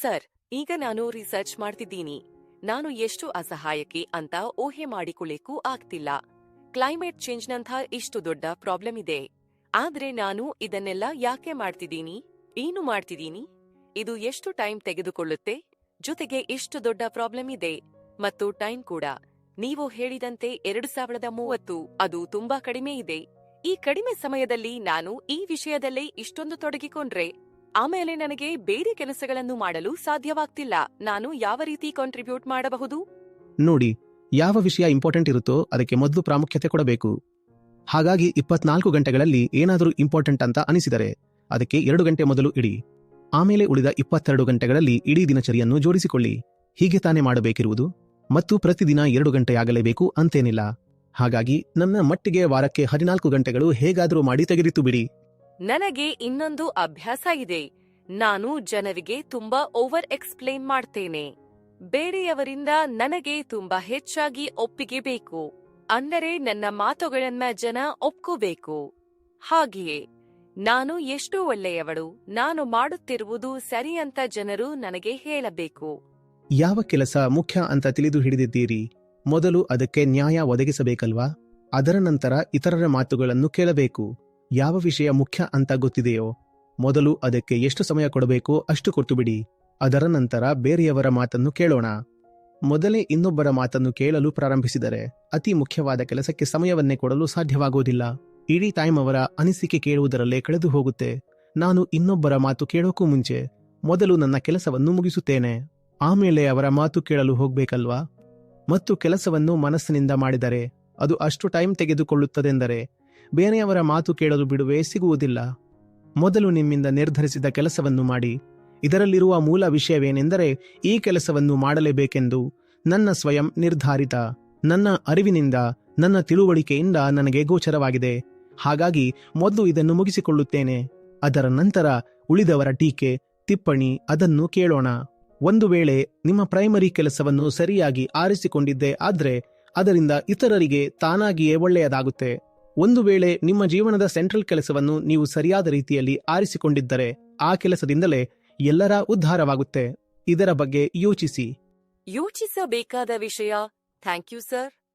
Sir, ಈಗ ನಾನು research ಮಾಡ್ತಿದ್ದೀನಿ. ನಾನು ಎಷ್ಟು ಅಸಹಾಯಕಿ ಅಂತ ಊಹೆ ಮಾಡಿಕೊಳ್ಳಿಕ್ಕೂ ಆಗ್ತಿಲ್ಲ. ಕ್ಲೈಮೇಟ್ ಚೇಂಜ್ನಂಥ ಇಷ್ಟು ದೊಡ್ಡ ಪ್ರಾಬ್ಲಮ್ ಇದೆ. ಆದ್ರೆ ನಾನು ಇದನ್ನೆಲ್ಲ ಯಾಕೆ ಮಾಡ್ತಿದ್ದೀನಿ? ಏನು ಮಾಡ್ತಿದ್ದೀನಿ? ಇದು ಎಷ್ಟು ಟೈಮ್ ತೆಗೆದುಕೊಳ್ಳುತ್ತೆ? ಜೊತೆಗೆ ಇಷ್ಟು ದೊಡ್ಡ ಪ್ರಾಬ್ಲಮ್ ಇದೆ. ಮತ್ತು ಟೈಮ್ ಕೂಡ. ನೀವು ಹೇಳಿದಂತೆ ಎರಡು ಸಾವಿರದ ಮೂವತ್ತು, ಅದು ತುಂಬಾ ಕಡಿಮೆ ಇದೆ. ಈ ಕಡಿಮೆ ಸಮಯದಲ್ಲಿ ನಾನು ಈ ವಿಷಯದಲ್ಲೇ ಇಷ್ಟೊಂದು ತೊಡಗಿಕೊಂಡ್ರೆ ಆಮೇಲೆ ನನಗೆ ಬೇರೆ ಕೆಲಸಗಳನ್ನು ಮಾಡಲು ಸಾಧ್ಯವಾಗ್ತಿಲ್ಲ. ನಾನು ಯಾವ ರೀತಿ ಕಾಂಟ್ರಿಬ್ಯೂಟ್ ಮಾಡಬಹುದು? ನೋಡಿ, ಯಾವ ವಿಷಯ ಇಂಪಾರ್ಟೆಂಟ್ ಇರುತ್ತೋ ಅದಕ್ಕೆ ಮೊದಲು ಪ್ರಾಮುಖ್ಯತೆ ಕೊಡಬೇಕು. ಹಾಗಾಗಿ ಇಪ್ಪತ್ನಾಲ್ಕು ಗಂಟೆಗಳಲ್ಲಿ ಏನಾದರೂ ಇಂಪಾರ್ಟೆಂಟ್ ಅಂತ ಅನಿಸಿದರೆ ಅದಕ್ಕೆ ಎರಡು ಗಂಟೆ ಮೊದಲು ಇಡಿ. ಆಮೇಲೆ ಉಳಿದ ಇಪ್ಪತ್ತೆರಡು ಗಂಟೆಗಳಲ್ಲಿ ಇಡೀ ದಿನಚರಿಯನ್ನು ಜೋಡಿಸಿಕೊಳ್ಳಿ. ಹೀಗೆ ತಾನೇ ಮಾಡಬೇಕಿರುವುದು? ಮತ್ತು ಪ್ರತಿದಿನ ಎರಡು ಗಂಟೆಯಾಗಲೇಬೇಕು ಅಂತೇನಿಲ್ಲ. ಹಾಗಾಗಿ ನನ್ನ ಮಟ್ಟಿಗೆ ವಾರಕ್ಕೆ ಹದಿನಾಲ್ಕು ಗಂಟೆಗಳು ಹೇಗಾದರೂ ಮಾಡಿ ತೆಗೆದಿತ್ತು ಬಿಡಿ. ನನಗೆ ಇನ್ನೊಂದು ಅಭ್ಯಾಸ ಇದೆ. ನಾನು ಜನರಿಗೆ ತುಂಬಾ ಓವರ್ ಎಕ್ಸ್ಪ್ಲೇನ್ ಮಾಡ್ತೇನೆ. ಬೇರೆಯವರಿಂದ ನನಗೆ ತುಂಬಾ ಹೆಚ್ಚಾಗಿ ಒಪ್ಪಿಗೆ ಬೇಕು. ಅಂದರೆ ನನ್ನ ಮಾತುಗಳನ್ನ ಜನ ಒಪ್ಕೋಬೇಕು. ಹಾಗೆಯೇ, ನಾನು ಎಷ್ಟು ಒಳ್ಳೆಯವಳು. ನಾನು ಮಾಡುತ್ತಿರುವುದು ಸರಿ ಅಂತ ಜನರು ನನಗೆ ಹೇಳಬೇಕು. ಯಾವ ಕೆಲಸ ಮುಖ್ಯ ಅಂತ ತಿಳಿದು ಹಿಡಿದಿದ್ದೀರಿ? ಮೊದಲು ಅದಕ್ಕೆ ನ್ಯಾಯ ಒದಗಿಸಬೇಕಲ್ವಾ? ಅದರ ನಂತರ ಇತರರ ಮಾತುಗಳನ್ನು ಕೇಳಬೇಕು. ಯಾವ ವಿಷಯ ಮುಖ್ಯ ಅಂತ ಗೊತ್ತಿದೆಯೋ, ಮೊದಲು ಅದಕ್ಕೆ ಎಷ್ಟು ಸಮಯ ಕೊಡಬೇಕೋ ಅಷ್ಟು ಕೊಟ್ಟು ಬಿಡಿ. ಅದರ ನಂತರ ಬೇರೆಯವರ ಮಾತನ್ನು ಕೇಳೋಣ. ಮೊದಲೇ ಇನ್ನೊಬ್ಬರ ಮಾತನ್ನು ಕೇಳಲು ಪ್ರಾರಂಭಿಸಿದರೆ ಅತಿ ಮುಖ್ಯವಾದ ಕೆಲಸಕ್ಕೆ ಸಮಯವನ್ನೇ ಕೊಡಲು ಸಾಧ್ಯವಾಗುವುದಿಲ್ಲ ಇಡೀ ಟೈಮ್ ಅವರ ಅನಿಸಿಕೆ ಕೇಳುವುದರಲ್ಲೇ ಕಳೆದು ಹೋಗುತ್ತೆ. ನಾನು ಇನ್ನೊಬ್ಬರ ಮಾತು ಕೇಳೋಕ್ಕೂ ಮುಂಚೆ ಮೊದಲು ನನ್ನ ಕೆಲಸವನ್ನು ಮುಗಿಸುತ್ತೇನೆ. ಆಮೇಲೆ ಅವರ ಮಾತು ಕೇಳಲು ಹೋಗ್ಬೇಕಲ್ವಾ? ಮತ್ತು ಕೆಲಸವನ್ನು ಮನಸ್ಸಿನಿಂದ ಮಾಡಿದರೆ ಅದು ಅಷ್ಟು ಟೈಮ್ ತೆಗೆದುಕೊಳ್ಳುತ್ತದೆಂದರೆ ಬೇರೆಯವರ ಮಾತು ಕೇಳಲು ಬಿಡುವೆ ಸಿಗುವುದಿಲ್ಲ. ಮೊದಲು ನಿಮ್ಮಿಂದ ನಿರ್ಧರಿಸಿದ ಕೆಲಸವನ್ನು ಮಾಡಿ, ಇದರಲ್ಲಿರುವ ಮೂಲ ವಿಷಯವೇನೆಂದರೆ ಈ ಕೆಲಸವನ್ನು ಮಾಡಲೇಬೇಕೆಂದು ನನ್ನ ಸ್ವಯಂ ನಿರ್ಧಾರಿತ, ನನ್ನ ಅರಿವಿನಿಂದ, ನನ್ನ ತಿಳುವಳಿಕೆಯಿಂದ ನನಗೆ ಗೋಚರವಾಗಿದೆ. ಹಾಗಾಗಿ ಮೊದಲು ಇದನ್ನು ಮುಗಿಸಿಕೊಳ್ಳುತ್ತೇನೆ. ಅದರ ನಂತರ ಉಳಿದವರ ಟೀಕೆ ತಿಪ್ಪಣಿ ಅದನ್ನು ಕೇಳೋಣ. ಒಂದು ವೇಳೆ ನಿಮ್ಮ ಪ್ರೈಮರಿ ಕೆಲಸವನ್ನು ಸರಿಯಾಗಿ ಆರಿಸಿಕೊಂಡಿದ್ದೆ ಆದರೆ ಅದರಿಂದ ಇತರರಿಗೆ ತಾನಾಗಿಯೇ ಒಳ್ಳೆಯದಾಗುತ್ತೆ. ಒಂದು ವೇಳೆ ನಿಮ್ಮ ಜೀವನದ ಸೆಂಟ್ರಲ್ ಕೆಲಸವನ್ನು ನೀವು ಸರಿಯಾದ ರೀತಿಯಲ್ಲಿ ಆರಿಸಿಕೊಂಡಿದ್ದರೆ ಆ ಕೆಲಸದಿಂದಲೇ ಎಲ್ಲರ ಉದ್ಧಾರವಾಗುತ್ತೆ. ಇದರ ಬಗ್ಗೆ ಯೋಚಿಸಿ. ಯೋಚಿಸಬೇಕಾದ ವಿಷಯ. Thank you sir.